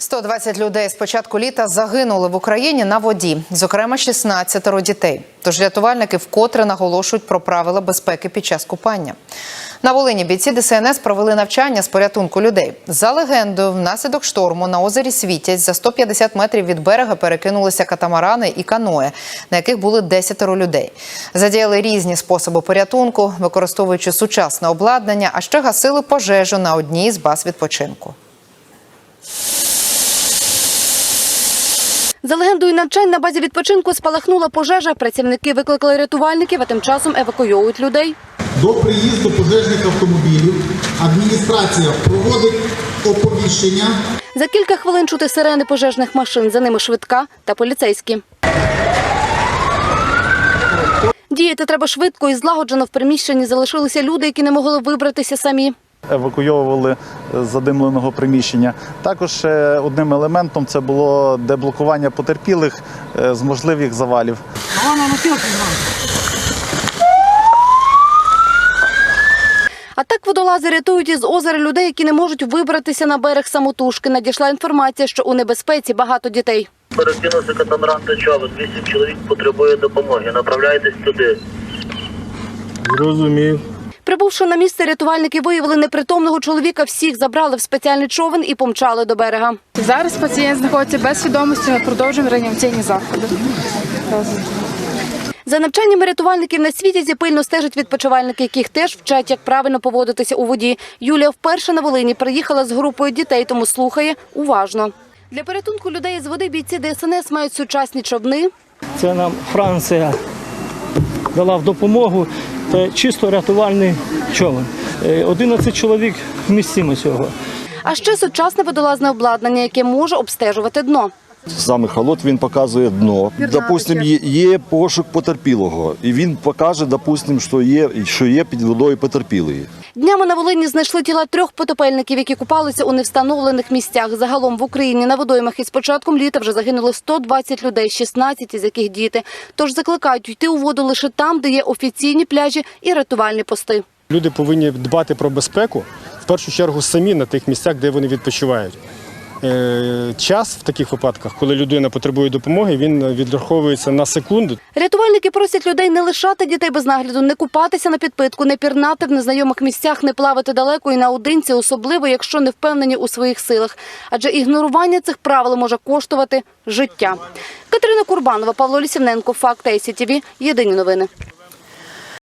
120 людей з початку літа загинули в Україні на воді, зокрема 16 дітей. Тож рятувальники вкотре наголошують про правила безпеки під час купання. На Волині бійці ДСНС провели навчання з порятунку людей. За легендою, внаслідок шторму на озері Світязь за 150 метрів від берега перекинулися катамарани і каное, на яких були 10 людей. Задіяли різні способи порятунку, використовуючи сучасне обладнання, а ще гасили пожежу на одній з баз відпочинку. За легендою навчань на базі відпочинку спалахнула пожежа. Працівники викликали рятувальників, а тим часом евакуйовують людей. До приїзду пожежних автомобілів адміністрація проводить оповіщення За кілька хвилин чути сирени пожежних машин. За ними швидка та поліцейські. Діяти треба швидко і злагоджено в приміщенні залишилися люди, які не могли вибратися самі. Евакуйовували з задимленого приміщення. Також е, одним елементом це було деблокування потерпілих е, з можливих завалів. А так водолази рятують із озера людей, які не можуть вибратися на берег самотужки. Надійшла інформація, що у небезпеці багато дітей. Перекинувся катамаран та човен. Вісім чоловік потребує допомоги. Направляйтесь туди. Зрозумів. Прибувши на місце, рятувальники виявили непритомного чоловіка. Всіх забрали в спеціальний човен і помчали до берега. Зараз пацієнт знаходиться без свідомості, ми продовжуємо реанімаційні заходи. За навчаннями рятувальників на світі пильно стежать відпочивальники, яких теж вчать, як правильно поводитися у воді. Юлія вперше на Волині приїхала з групою дітей, тому слухає уважно. Для порятунку людей з води бійці ДСНС мають сучасні човни. Це нам Франція дала в допомогу. Чисто рятувальний човен. Е, 11 чоловік вмістимо цього. А ще сучасне водолазне обладнання, яке може обстежувати дно. Саме холод він показує дно. Допустим, є, є пошук потерпілого, і він покаже, допустим, що є, що є під водою потерпілий. Днями на Волині знайшли тіла трьох потопельників, які купалися у невстановлених місцях. Загалом в Україні на водоймах із початком літа вже загинуло 120 людей, 16 із яких діти. Тож закликають йти у воду лише там, де є офіційні пляжі і рятувальні пости. Люди повинні дбати про безпеку в першу чергу самі на тих місцях, де вони відпочивають. Е, Час в таких випадках, коли людина потребує допомоги, він відраховується на секунду. Рятувальники просять людей не лишати дітей без нагляду, не купатися на підпитку, не пірнати в незнайомих місцях, не плавати далеко і наодинці, особливо якщо не впевнені у своїх силах. Адже ігнорування цих правил може коштувати життя. Катерина Курбанова, Павло Лісівненко, Факт ICTV. Єдині новини.